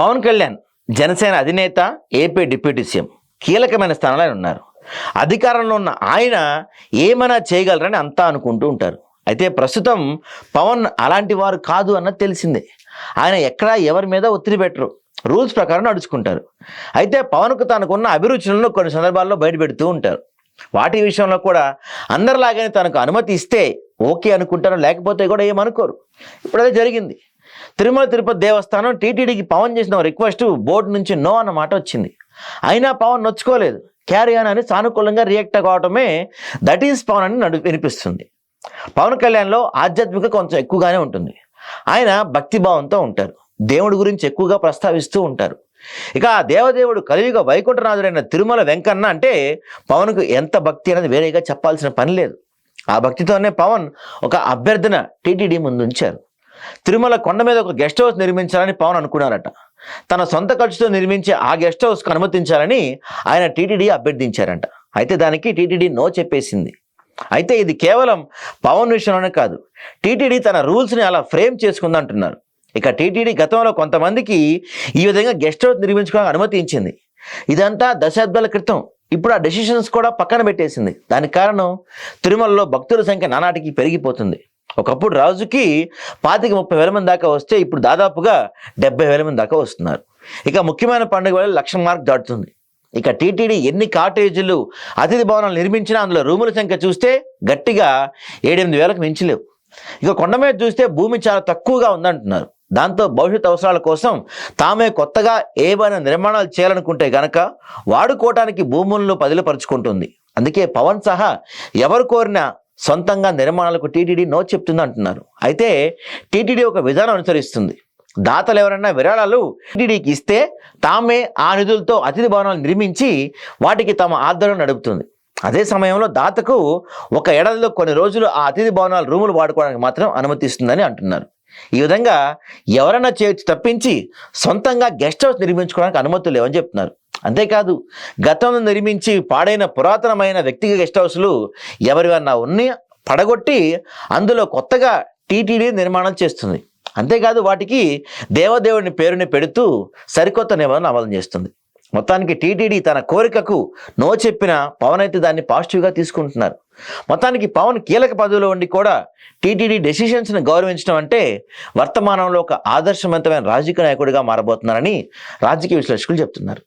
పవన్ కళ్యాణ్ జనసేన అధినేత AP deputy CM కీలకమైన స్థానంలో ఆయన ఉన్నారు. అధికారంలో ఉన్న ఆయన ఏమైనా చేయగలరని అంతా అనుకుంటూ ఉంటారు. అయితే ప్రస్తుతం పవన్ అలాంటి వారు కాదు అన్నది తెలిసిందే. ఆయన ఎక్కడా ఎవరి మీద ఒత్తిడి పెట్టరు. రూల్స్ ప్రకారం నడుచుకుంటారు. అయితే పవన్కు తనకున్న అభిరుచులను కొన్ని సందర్భాల్లో బయటపెడుతూ ఉంటారు. వాటి విషయంలో కూడా అందరిలాగానే తనకు అనుమతి ఇస్తే ఓకే అనుకుంటారు లేకపోతే కూడా ఏమనుకోరు. ఇప్పుడు అదే జరిగింది. తిరుమల తిరుపతి దేవస్థానం టీటీడీకి పవన్ చేసిన రిక్వెస్ట్ బోర్డు నుంచి నో అన్న మాట వచ్చింది. అయినా పవన్ నొచ్చుకోలేదు. క్యారీ ఆన్ అని సానుకూలంగా రియాక్ట్ కావటమే దట్ ఈస్ పవన్ అని నడు వినిపిస్తుంది. పవన్ కళ్యాణ్లో ఆధ్యాత్మిక కొంచెం ఎక్కువగానే ఉంటుంది. ఆయన భక్తిభావంతో ఉంటారు. దేవుడి గురించి ఎక్కువగా ప్రస్తావిస్తూ ఉంటారు. ఇక ఆ దేవదేవుడు కలియుగ వైకుంఠనాథుడైన తిరుమల వెంకన్న అంటే పవన్కు ఎంత భక్తి అనేది వేరేగా చెప్పాల్సిన పని లేదు. ఆ భక్తితోనే పవన్ ఒక అభ్యర్థన టీటీడీ ముందు ఉంచారు తిరుమల కొండ మీద ఒక గెస్ట్ హౌస్ నిర్మించాలని పవన్ అనుకున్నారట. తన సొంత ఖర్చుతో నిర్మించే ఆ గెస్ట్ హౌస్కు అనుమతించాలని ఆయన టీటీడీ అభ్యర్థించారంట. అయితే దానికి టీటీడీ నో చెప్పేసింది. అయితే ఇది కేవలం పవన్ విషయంలోనే కాదు. టీటీడీ తన రూల్స్ని అలా ఫ్రేమ్ చేసుకుందంటున్నారు. ఇక టీటీడీ గతంలో కొంతమందికి ఈ విధంగా గెస్ట్ హౌస్ నిర్మించుకోవడానికి అనుమతించింది. ఇదంతా దశాబ్దాల క్రితం. ఇప్పుడు ఆ డెసిషన్స్ కూడా పక్కన పెట్టేసింది. దానికి కారణం తిరుమలలో భక్తుల సంఖ్య నానాటికి పెరిగిపోతుంది. ఒకప్పుడు రాజుకి పాతిక ముప్పై వేల మంది దాకా వస్తే ఇప్పుడు దాదాపుగా డెబ్బై వేల మంది దాకా వస్తున్నారు. ఇక ముఖ్యమైన పండుగ వల్ల లక్ష మార్క్ దాటుతుంది. ఇక టీటీడీ ఎన్ని కాటేజీలు అతిథి భవనాలు నిర్మించినా అందులో రూముల సంఖ్య చూస్తే గట్టిగా ఏడెనిమిది వేలకు మించలేవు ఇక కొండ మీద చూస్తే భూమి చాలా తక్కువగా ఉందంటున్నారు. దాంతో భవిష్యత్ అవసరాల కోసం తామే కొత్తగా ఏవైనా నిర్మాణాలు చేయాలనుకుంటే గనక వాడుకోవటానికి భూములను పదిలపరుచుకుంటుంది అందుకే పవన్ సహా ఎవరు కోరినా సొంతంగా నిర్మాణాలకు టీటీడీ నో చెప్తుంది అంటున్నారు. అయితే టీటీడీ ఒక విధానం అనుసరిస్తుంది. దాతలు ఎవరైనా విరాళాలు టీటీడీకి ఇస్తే తామే ఆ నిధులతో అతిథి భవనాలు నిర్మించి వాటికి తమ ఆధ్వర్యం నడుపుతుంది. అదే సమయంలో దాతకు ఒక ఏడాదిలో కొన్ని రోజులు ఆ అతిథి భవనాలు రూములు వాడుకోవడానికి మాత్రం అనుమతిస్తుందని అంటున్నారు. ఈ విధంగా ఎవరైనా చేయొచ్చు తప్పించి సొంతంగా గెస్ట్ హౌస్ నిర్మించుకోవడానికి అనుమతులు లేవని చెప్తున్నారు. అంతేకాదు గతంలో నిర్మించి పాడైన పురాతనమైన వ్యక్తిగత గెస్ట్ హౌస్లు ఎవరివన్నా ఉన్ని పడగొట్టి అందులో కొత్తగా టీటీడీ నిర్మాణం చేస్తుంది. అంతేకాదు వాటికి దేవదేవుని పేరుని పెడుతూ సరికొత్త నిబంధనలు అమలు చేస్తుంది. మొత్తానికి టీటీడీ తన కోరికకు నో చెప్పిన పవన్ అయితే దాన్ని పాజిటివ్గా తీసుకుంటున్నారు. మొత్తానికి పవన్ కీలక పదవిలో ఉండి కూడా టీటీడీ డెసిషన్స్ని గౌరవించడం అంటే వర్తమానంలో ఒక ఆదర్శవంతమైన రాజకీయ నాయకుడిగా మారబోతున్నారని రాజకీయ విశ్లేషకులు చెప్తున్నారు.